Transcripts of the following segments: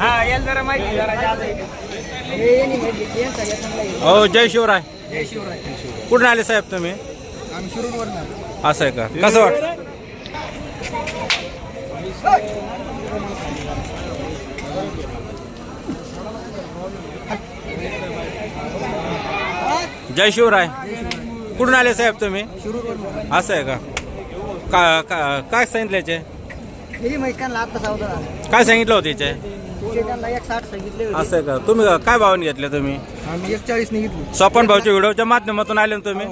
हा याला जरा माहिती जरा जादा हो जय शिवराय जय शिवराय. कुठून आले साहेब तुम्ही? असं आहे का? कसं वाटतं? जय शिवराय. कुठून आले साहेब तुम्ही? असं आहे का? का का- काय सांगितलं याचे? आता काय सांगितलं होतं याचे? तिचे त्यांना एक साठ सांगितले होते. असं आहे का? तुम्ही काय भावाने घेतले तुम्ही? आम्ही एक चाळीस घेतली. स्वपन भाऊच्या व्हिडिओच्या माध्यमातून आले ना तुम्ही?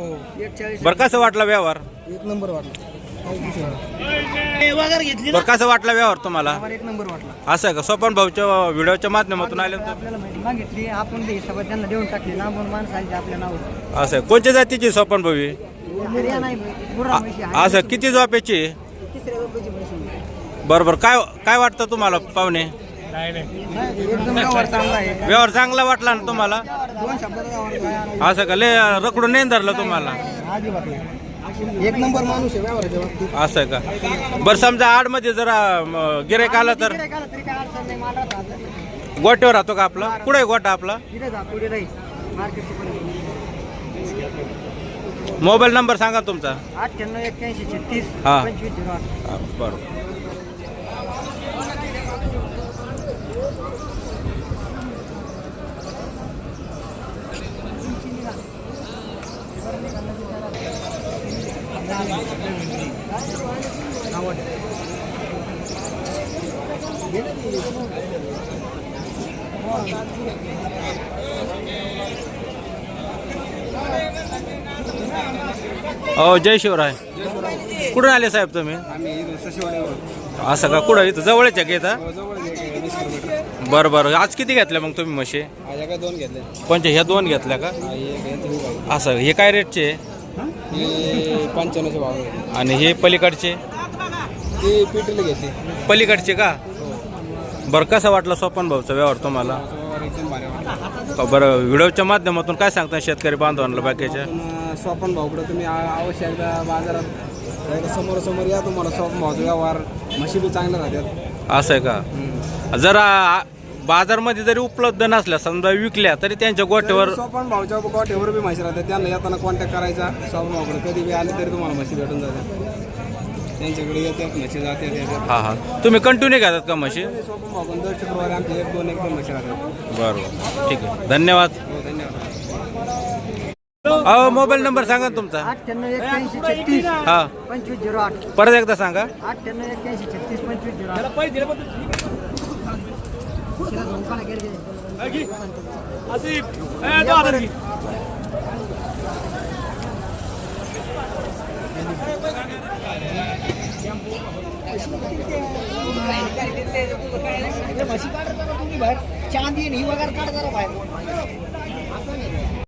एक चाळीस बरं कसं वाटलं व्यवहार? एक नंबर वाटला. घेतली बरं कसं वाटलं व्यवहार तुम्हाला? एक नंबर वाटला. असं आहे का? स्वपन भाऊच्या व्हिडिओच्या माध्यमातून आले तुम्ही आपल्याला माहिती मागितली आपण ते हिशोबात त्यांना देऊन टाकली ना माणसांचे आपल्या नाव असं आहे. कोणत्या जातीची स्वपन भाऊ ही? हरियाणा आहे, गुरा म्हशी आहे. असं किती झोपेची? तिसऱ्या रुपयाची म्हशी. बरं बरं. काय काय वाटतं तुम्हाला पाहुणे? एकदम व्यवहार चांगला आहे व्यवहार चांगला वाटला ना तुम्हाला? दोन. असं का? ले रकडून नाही धरलं तुम्हाला? अजिबात नाही. एक नंबर माणूस आहे व्यवहाराच्या बाबतीत असं आहे का? बरं समजा आडमध्ये जरा गिरायक आलं तर? गिऱ्हाईक आलं तरी काय अडचण नाही मला राहतं. गोट्यावर राहतो का आपला? कुठे आहे गोटा आपला? इथे जा पुढे राहील मार्केटची पुढे मोबाईल नंबर सांगा तुमचा. अठ्ठ्याण्णव एक्क्याऐंशी छत्तीस हा. पंचवीस झिरो आठ. हा, बरं. हो जय शिवराय. कुठून आले साहेब तुम्ही? असं का? कुठं? इथं जवळच आहे का इथं? किलोमीटर बरं बरं. आज किती घेतल्या मग तुम्ही म्हशी? दोन घेतले कोणत्या? ह्या दोन घेतल्या का. असं हे काय रेटचे? पंच्याण्णवशे भाव आहे. आणि हे पलीकडचे? ती पिटीला घेतली पलीकडचे का? बरं कसं वाटलं सोपन भाऊचा व्यवहार तुम्हाला? त्याच्यावर एकदम भारी वाटलं. का बरं व्हिडिओच्या माध्यमातून काय सांगता शेतकरी बांधवांना बाकीच्या? पण स्वपन भाऊकडे तुम्ही आ- अवश्य एकदा बाजारात एकदा समोर समोर या तुम्हाला स्वपन भाऊचा व्यवहार म्हशी बी चांगल्या राहतात. असं आहे का? जरा बाजारमध्ये जरी उपलब्ध नसल्या समजा विकल्या तरी त्यांच्या गोट्यावर स्वपन भाऊच्या गोठ्यावर बी म्हशी राहतात. त्यांना येताना कॉन्टॅक्ट करायचा. स्वपन भाऊकडे कधी बी आले तरी तुम्हाला म्हशी भेटून जातात. त्यांच्याकडे येतात म्हशी येतात. हा हा. तुम्ही कंटिन्यू घेतात का म्हशी? स्वपन भाऊकडून दर शुक्रवारी आमचे एक दोन एकदम म्हशी राहतात. बरं बरं ठीक आहे. धन्यवाद. हो धन्यवाद. अहो मोबाईल नंबर सांगा ना तुमचा. अठ्ठ्याण्णव एक्क्याऐंशी छत्तीस हा. पंचवीस झिरो आठ. परत एकदा सांगा. अठ्ठ्याण्णव एक्क्याऐंशी छत्तीस पंचवीस झिरो आठ. चांदी आणि ही वगैरे काढ जरा बाहेर.